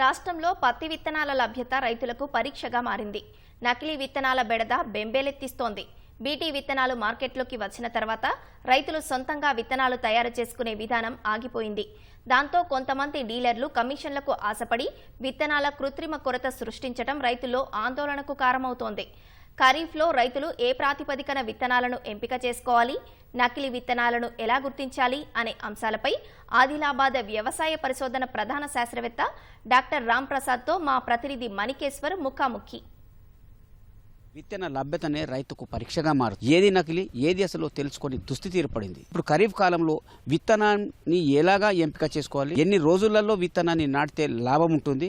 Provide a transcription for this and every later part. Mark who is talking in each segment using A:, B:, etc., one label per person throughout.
A: రాష్ట్రంలో పత్తి విత్తనాల లభ్యత రైతులకు పరీక్షగా మారింది. నకిలీ విత్తనాల బెడద బెంబేలెత్తిస్తోంది. బీటీ విత్తనాలు మార్కెట్లోకి వచ్చిన తర్వాత రైతులు సొంతంగా విత్తనాలు తయారు చేసుకునే విధానం ఆగిపోయింది. దాంతో కొంతమంది డీలర్లు కమిషన్లకు ఆశపడి విత్తనాల కృత్రిమ కొరత సృష్టించడం రైతుల్లో ఆందోళనకు కారణమవుతోంది ఖరీఫ్లో రైతులు ఏ ప్రాతిపదికన విత్తనాలను ఎంపిక చేసుకోవాలి? నకిలీ విత్తనాలను ఎలా గుర్తించాలి? అనే అంశాలపై ఆదిలాబాద్ వ్యవసాయ పరిశోధన ప్రధాన శాస్త్రవేత్త డాక్టర్ రామ్ ప్రసాద్తో మా ప్రతినిధి మణికేశ్వర్ ముఖాముఖి.
B: విత్తన లభ్యతనే రైతుకు పరీక్షగా మారుతుంది. ఏది నకిలీ ఏది అసలు తెలుసుకొని దుస్థితి ఏర్పడింది? ఇప్పుడు ఖరీఫ్ కాలంలో విత్తనాన్ని ఎలాగా ఎంపిక చేసుకోవాలి? ఎన్ని రోజులలో విత్తనాన్ని నాటితే లాభం ఉంటుంది?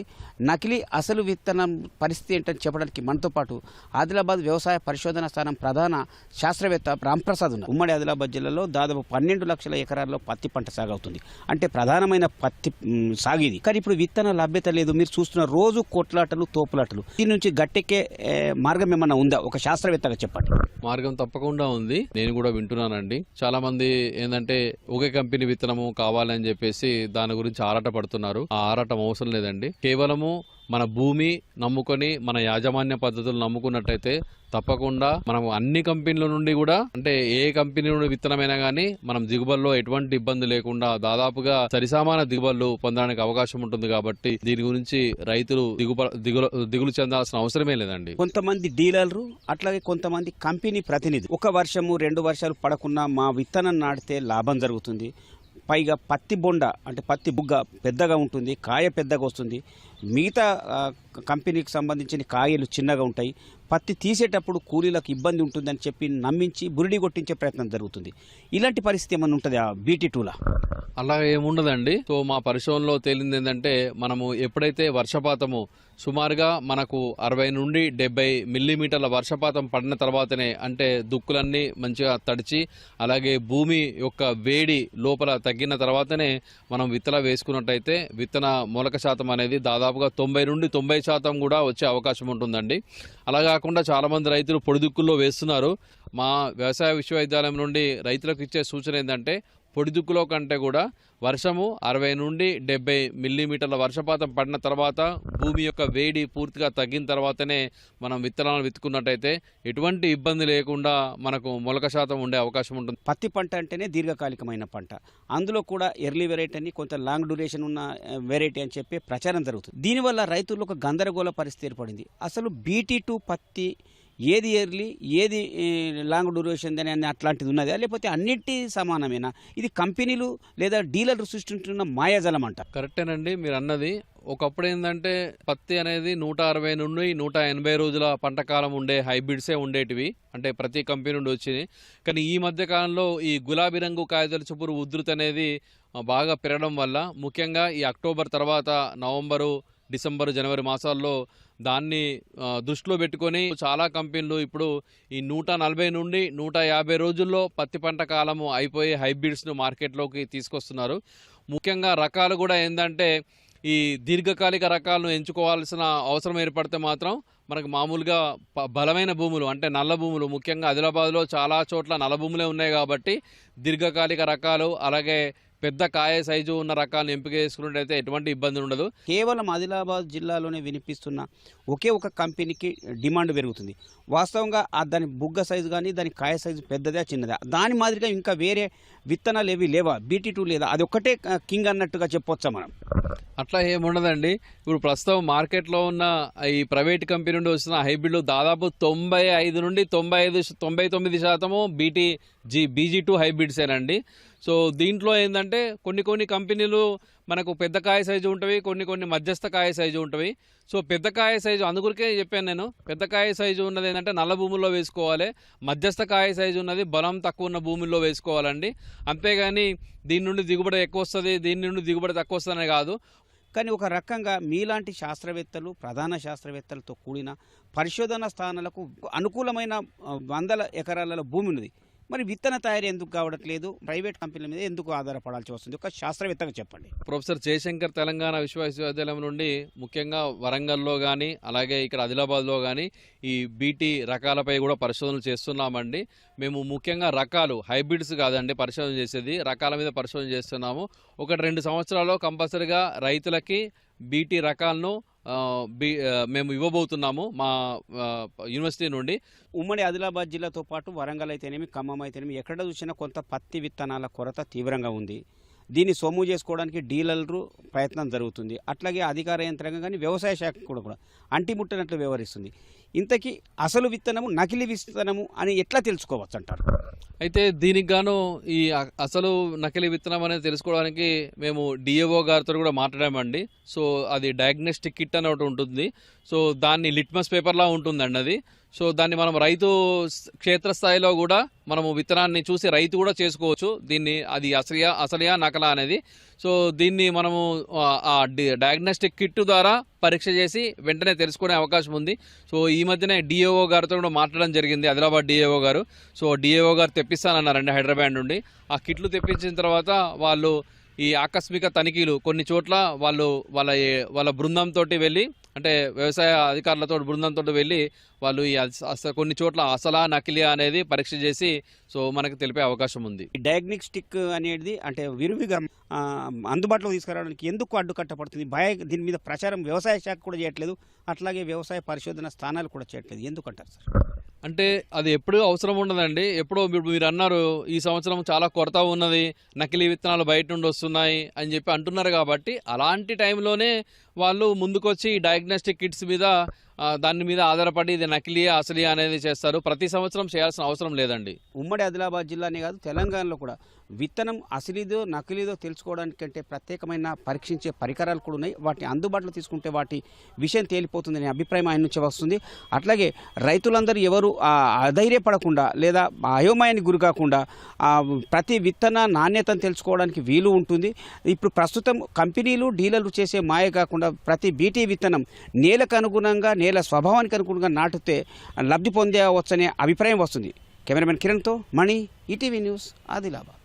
B: నకిలీ అసలు విత్తనం పరిస్థితి ఏంటని చెప్పడానికి మనతో పాటు ఆదిలాబాద్ వ్యవసాయ పరిశోధన స్థానం ప్రధాన శాస్త్రవేత్త రాంప్రసాద్ ఉన్నారు. ఉమ్మడి ఆదిలాబాద్ జిల్లాలో దాదాపు పన్నెండు లక్షల ఎకరాల్లో పత్తి పంట సాగవుతుంది. అంటే ప్రధానమైన పత్తి సాగిది. కానీ ఇప్పుడు విత్తన లభ్యత లేదు. మీరు చూస్తున్న రోజు కొట్లాటలు తోపులాటలు. దీని నుంచి గట్టెక్కే మార్గం ఏమన్నా ఉందా? ఒక శాస్త్రవేత్తగా చెప్పండి.
C: మార్గం తప్పకుండా ఉంది. నేను కూడా వింటున్నానండి. చాలా మంది ఏంటంటే ఒకే కంపెనీ విత్తనము కావాలని చెప్పేసి దాని గురించి ఆరాట పడుతున్నారు ఆ ఆరాటం అవసరం లేదండి. కేవలము మన భూమి నమ్ముకొని మన యాజమాన్య పద్ధతులు నమ్ముకున్నట్టయితే తప్పకుండా మనం అన్ని కంపెనీల నుండి కూడా అంటే ఏ కంపెనీ నుండి విత్తనమైనా కానీ మనం దిగుబడిలో ఎటువంటి ఇబ్బంది లేకుండా దాదాపుగా సరిసమాన దిగుబడులు పొందడానికి అవకాశం ఉంటుంది కాబట్టి దీని గురించి రైతులు దిగుబడి దిగులు దిగులు చెందాల్సిన అవసరమే లేదండి.
B: కొంతమంది డీలర్లు అట్లాగే కొంతమంది కంపెనీ ప్రతినిధి ఒక వర్షము రెండు వర్షాలు పడకుండా మా విత్తనం నాటితే లాభం జరుగుతుంది. పైగా పత్తి బొండ అంటే పత్తి బుగ్గ పెద్దగా ఉంటుంది కాయ పెద్దగా వస్తుంది. మిగతా కంపెనీకి సంబంధించిన కాయలు చిన్నగా ఉంటాయి. పత్తి తీసేటప్పుడు కూలీలకు ఇబ్బంది ఉంటుందని చెప్పి నమ్మించి బురిడి కొట్టించే ప్రయత్నం జరుగుతుంది. ఇలాంటి పరిస్థితి ఏమైనా ఉంటుంది ఆ బీటీ టూలా
C: అలా ఏముండదండి. సో మా పరిశోధనలో తేలింది ఏంటంటే మనము ఎప్పుడైతే వర్షపాతము సుమారుగా మనకు అరవై నుండి డెబ్బై మిల్లీమీటర్ల వర్షపాతం పడిన తర్వాతనే అంటే దుక్కులన్నీ మంచిగా తడిచి అలాగే భూమి యొక్క వేడి లోపల తగ్గిన తర్వాతనే మనం విత్తన వేసుకున్నట్టయితే విత్తన మొలక శాతం అనేది దాదాపు దాదాపుగా తొంభై నుండి తొంభై శాతం కూడా వచ్చే అవకాశం ఉంటుందండి. అలా కాకుండా చాలామంది రైతులు పొడిదుక్కుల్లో వేస్తున్నారు. మా వ్యవసాయ విశ్వవిద్యాలయం నుండి రైతులకు ఇచ్చే సూచన ఏంటంటే పొడిదుక్కులో కంటే కూడా వర్షము అరవై నుండి డెబ్బై మిల్లీమీటర్ల వర్షపాతం పడిన తర్వాత భూమి యొక్క వేడి పూర్తిగా తగ్గిన తర్వాతనే మనం విత్తనాలు విత్తుకున్నట్టయితే ఎటువంటి ఇబ్బంది లేకుండా మనకు మొలక శాతం ఉండే అవకాశం ఉంటుంది.
B: పత్తి పంట అంటేనే దీర్ఘకాలికమైన పంట. అందులో కూడా ఎర్లీ వెరైటీ అని కొంత లాంగ్ డ్యూరేషన్ ఉన్న వెరైటీ అని చెప్పి ప్రచారం జరుగుతుంది. దీనివల్ల రైతుల్లో ఒక గందరగోళ పరిస్థితి ఏర్పడింది. అసలు బీటీ టూ పత్తి ఏది ఎర్లీ ఏది లాంగ్ డ్యూరేషన్ అని అట్లాంటిది ఉన్నదా? లేకపోతే అన్నిటి సమానమేనా? ఇది కంపెనీలు లేదా డీలర్లు సృష్టించున్న మాయాజలం అంట.
C: కరెక్టేనండి మీరు అన్నది ఒకప్పుడు ఏంటంటే పత్తి అనేది నూట అరవై నుండి నూట ఎనభై రోజుల పంట కాలం ఉండే హైబ్రిడ్సే ఉండేటివి. అంటే ప్రతి కంపెనీ నుండి వచ్చినాయి కానీ ఈ మధ్య కాలంలో ఈ గులాబీ రంగు కాయదల చుపురు ఉధృతి అనేది బాగా పెరగడం వల్ల ముఖ్యంగా ఈ అక్టోబర్ తర్వాత నవంబరు డిసెంబర్ జనవరి మాసాల్లో దాన్ని దృష్టిలో పెట్టుకొని చాలా కంపెనీలు ఇప్పుడు ఈ నూట నలభై నుండి నూట యాభై రోజుల్లో పత్తి పంట కాలము అయిపోయి హైబ్రిడ్స్ను మార్కెట్లోకి తీసుకొస్తున్నారు. ముఖ్యంగా రకాలు కూడా ఏంటంటే ఈ దీర్ఘకాలిక రకాలను ఎంచుకోవాల్సిన అవసరం ఏర్పడితే మాత్రం మనకు మామూలుగా బలమైన భూములు అంటే నల్ల భూములు ముఖ్యంగా ఆదిలాబాద్లో చాలా చోట్ల నల్ల భూములే ఉన్నాయి కాబట్టి దీర్ఘకాలిక రకాలు అలాగే పెద్ద కాయ సైజు ఉన్న రకాలను ఎంపిక చేసుకున్నట్టయితే ఎటువంటి ఇబ్బంది ఉండదు.
B: కేవలం ఆదిలాబాద్ జిల్లాలోనే వినిపిస్తున్న ఒకే ఒక కంపెనీకి డిమాండ్ పెరుగుతుంది. వాస్తవంగా ఆ దాని బుగ్గ సైజు కానీ దాని కాయ సైజు పెద్దదా చిన్నదా. దాని మాదిరిగా ఇంకా వేరే విత్తనాలు ఏవి లేవా? బీటీ టూ లేదా? అది ఒక్కటే కింగ్ అన్నట్టుగా చెప్పొచ్చా మనం?
C: అట్లా ఏముండదండి ఇప్పుడు ప్రస్తుతం మార్కెట్లో ఉన్న ఈ ప్రైవేట్ కంపెనీ నుండి వస్తున్న హైబ్రిడ్లు దాదాపు తొంభై ఐదు నుండి తొంభై ఐదు తొంభై తొమ్మిది శాతము బీటీ జీ బీజీ టూ హైబ్రిడ్సేనండి. సో దీంట్లో ఏంటంటే కొన్ని కొన్ని కంపెనీలు మనకు పెద్ద కాయ సైజు ఉంటవి కొన్ని కొన్ని మధ్యస్థ కాయ సైజు ఉంటవి. సో పెద్ద కాయ సైజు అందుకే చెప్పాను నేను. పెద్ద కాయ సైజు ఉన్నది ఏంటంటే నల్ల భూముల్లో వేసుకోవాలి. మధ్యస్థ కాయ సైజు ఉన్నది బలం తక్కువ ఉన్న భూముల్లో వేసుకోవాలండి. అంతేగాని దీని నుండి దిగుబడి ఎక్కువ వస్తుంది దీని నుండి దిగుబడి తక్కువ వస్తుందనే కాదు.
B: కానీ ఒక రకంగా మీలాంటి శాస్త్రవేత్తలు ప్రధాన శాస్త్రవేత్తలతో కూడిన పరిశోధన స్థానాలకు అనుకూలమైన వందల ఎకరాలలో భూమి ఉన్నది. మరి విత్తన తయారీ ఎందుకు కావట్లేదు? ప్రైవేట్ కంపెనీల మీద ఎందుకు ఆధారపడాల్సి వస్తుంది? ఒక శాస్త్రవేత్తగా చెప్పండి.
C: ప్రొఫెసర్ జయశంకర్ తెలంగాణ విశ్వవిద్యాలయం నుండి ముఖ్యంగా వరంగల్లో కానీ అలాగే ఇక్కడ ఆదిలాబాద్లో కానీ ఈ బీటీ రకాలపై కూడా పరిశోధనలు చేస్తున్నామండి. మేము ముఖ్యంగా రకాలు హైబ్రిడ్స్ కాదండి పరిశోధన చేసేది. రకాల మీద పరిశోధన చేస్తున్నాము. ఒకటి రెండు సంవత్సరాల్లో కంపల్సరిగా రైతులకి బీటీ రకాలను మేము ఇవ్వబోతున్నాము మా యూనివర్సిటీ నుండి.
B: ఉమ్మడి ఆదిలాబాద్ జిల్లాతో పాటు వరంగల్ అయితేనేమి ఖమ్మం అయితేనేమి ఎక్కడ చూసినా కొంత పత్తి విత్తనాల కొరత తీవ్రంగా ఉంది. దీన్ని సొమ్ము చేసుకోవడానికి డీలర్లు ప్రయత్నం జరుగుతుంది. అట్లాగే అధికార యంత్రాంగం కానీ వ్యవసాయ శాఖ కూడా కూడా. అంటిముట్టనట్లు వ్యవహరిస్తుంది. ఇంతకీ అసలు విత్తనము నకిలీ విత్తనము అని ఎట్లా తెలుసుకోవచ్చు అంటారు
C: అయితే దీనికి గాను ఈ అసలు నకిలీ విత్తనం అనేది తెలుసుకోవడానికి మేము డిఏఓ గారితో కూడా మాట్లాడామండి. సో అది డయాగ్నోస్టిక్ కిట్ అని ఒకటి ఉంటుంది. సో దాన్ని లిట్మస్ పేపర్లా ఉంటుందండి అది. సో దాన్ని మనం రైతు క్షేత్రస్థాయిలో కూడా మనము విత్తనాన్ని చూసి రైతు కూడా చేసుకోవచ్చు. దీన్ని అది అసలియా అసలియా నకలా అనేది. సో దీన్ని మనము ఆ- డి- డయాగ్నోస్టిక్ కిట్ ద్వారా పరీక్ష చేసి వెంటనే తెలుసుకునే అవకాశం ఉంది. సో ఈ మధ్యనే డిఏఓ గారితో కూడా మాట్లాడడం జరిగింది ఆదిలాబాద్ డిఏఓ గారు. సో డిఏఓ గారు తెప్పిస్తానన్నారండి హైదరాబాద్ నుండి. ఆ కిట్లు తెప్పించిన తర్వాత వాళ్ళు ఈ ఆకస్మిక తనిఖీలు కొన్ని చోట్ల వాళ్ళు వాళ్ళ వాళ్ళ బృందంతో వెళ్ళి అంటే వ్యవసాయ అధికారులతో బృందంతో వెళ్ళి వాళ్ళు ఈ కొన్ని చోట్ల అసలా నకిలియా అనేది పరీక్ష చేసి సో మనకు తెలిపే అవకాశం ఉంది.
B: ఈ డయాగ్నోస్టిక్ అనేది అంటే విరివిగా అందుబాటులో తీసుకురావడానికి ఎందుకు అడ్డుకట్టపడుతుంది భయ దీని మీద ప్రచారం వ్యవసాయ శాఖ కూడా చేయట్లేదు. అట్లాగే వ్యవసాయ పరిశోధన స్థానాలు కూడా చేయట్లేదు. ఎందుకంటారు సార్?
C: అంటే అది ఎప్పుడు అవసరం ఉండదండి. ఎప్పుడో మీరు మీరు అన్నారు ఈ సంవత్సరం చాలా కొరత ఉన్నది నకిలీ విత్తనాలు బయట నుండి వస్తున్నాయి అని చెప్పి అంటున్నారు కాబట్టి అలాంటి టైంలోనే వాళ్ళు ముందుకొచ్చి డయాగ్నోస్టిక్ కిట్స్ మీద దాని మీద ఆధారపడి ఇది నకిలీ అసలి అనేది చేస్తారు. ప్రతి సంవత్సరం చేయాల్సిన అవసరం లేదండి.
B: ఉమ్మడి ఆదిలాబాద్ జిల్లానే కాదు తెలంగాణలో కూడా విత్తనం అసలీదో నకిలీదో తెలుసుకోవడానికంటే ప్రత్యేకమైన పరీక్షించే పరికరాలు కూడా ఉన్నాయి. వాటిని అందుబాటులో తీసుకుంటే వాటి విషయం తేలిపోతుందనే అభిప్రాయం ఆయన నుంచి వస్తుంది. అట్లాగే రైతులందరూ ఎవరు ఆ, అధైర్యపడకుండా లేదా అయోమయానికి గురి కాకుండా ప్రతి విత్తన నాణ్యతను తెలుసుకోవడానికి వీలు ఉంటుంది. ఇప్పుడు ప్రస్తుతం కంపెనీలు డీలర్లు చేసే మాయ కాకుండా ప్రతి బీటీ విత్తనం నేలకు అనుగుణంగా నేల స్వభావానికి అనుగుణంగా నాటితే లబ్ధి పొందేవచ్చనే అభిప్రాయం వస్తుంది. కెమెరామెన్ కిరణ్తో మణి ఈటీవీ న్యూస్ ఆదిలాబాద్.